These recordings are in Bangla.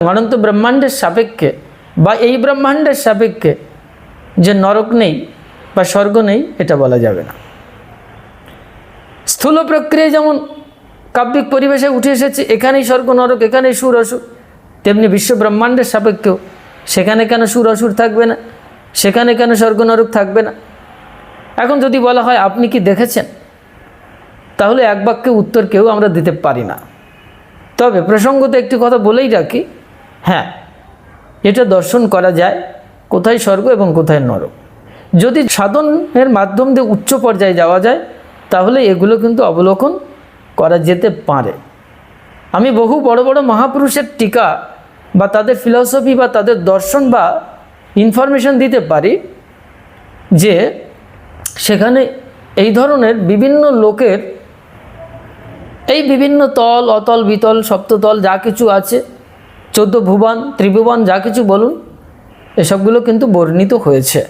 অনন্ত ব্রহ্মাণ্ডের সাপেক্ষে বা এই ব্রহ্মাণ্ডের সাপেক্ষে যে নরক নেই বা স্বর্গ নেই এটা বলা যাবে না স্থূল প্রক্রিয়া যেমন কাব্যিক পরিবেশে উঠে এসেছে এখানেই স্বর্গ নরক এখানেই সুর, অসুর, তেমনি বিশ্ব ব্রহ্মাণ্ডের সাপেক্ষেও সেখানে কেন সুর, অসুর থাকবে না? সেখানে কেন স্বর্গ, নরক থাকবে না? এখন যদি বলা হয়, আপনি কি দেখেছেন? তাহলে এক বাক্যে উত্তর কেউ আমরা দিতে পারি না। তবে প্রসঙ্গত একটি কথা বলেই রাখি হ্যাঁ এটা দর্শন করা যায় কোথায় স্বর্গ এবং কোথায় নরক। যদি সাধনের মাধ্যম দিয়ে উচ্চ পর্যায়ে যাওয়া যায়, তাহলে এগুলো কিন্তু অবলোকন করা যেতে পারে। আমি বহু বড় বড় মহাপুরুষের টিকা বা তাদের ফিলসফি বা তাদের দর্শন বা ইনফরমেশন দিতে পারি যে সেখানে এই ধরনের বিভিন্ন লোকের এই বিভিন্ন তল, অতল, বিতল, সপ্ততল যা কিছু আছে চোদ্দ ভুবন, ত্রিভুবন, যা কিছু বলুন, এসবগুলো কিন্তু বর্ণিত হয়েছে।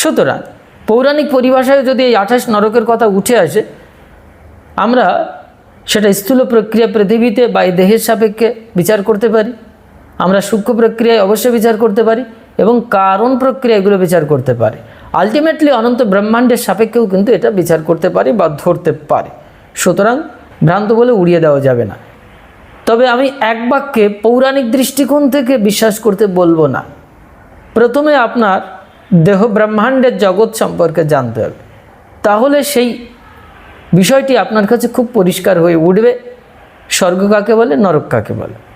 সুতরাং, পৌরাণিক পরিভাষায় যদি এই আঠাশ নরকের কথা উঠে আসে, আমরা সেটা স্থূল প্রক্রিয়া পৃথিবীতে বা এই দেহের সাপেক্ষে বিচার করতে পারি, আমরা সূক্ষ্ম প্রক্রিয়ায় অবশ্যই বিচার করতে পারি এবং কারণ প্রক্রিয়া এগুলো বিচার করতে পারি। আলটিমেটলি অনন্ত ব্রহ্মাণ্ডের সাপেক্ষেও কিন্তু এটা বিচার করতে পারি বা ধরতে পারে। সুতরাং ভ্রান্ত বলে উড়িয়ে দেওয়া যাবে না। তবে আমি এক বাক্যে পৌরাণিক দৃষ্টিকোণ থেকে বিশ্বাস করতে বলব না। প্রথমে আপনার দেহ ব্রহ্মাণ্ডের জগৎ সম্পর্কে জানতে হবে। তাহলে সেই বিষয়টি আপনার কাছে খুব পরিষ্কার হয়ে উঠবে। স্বর্গ কাকে বলে? নরক কাকে বলে?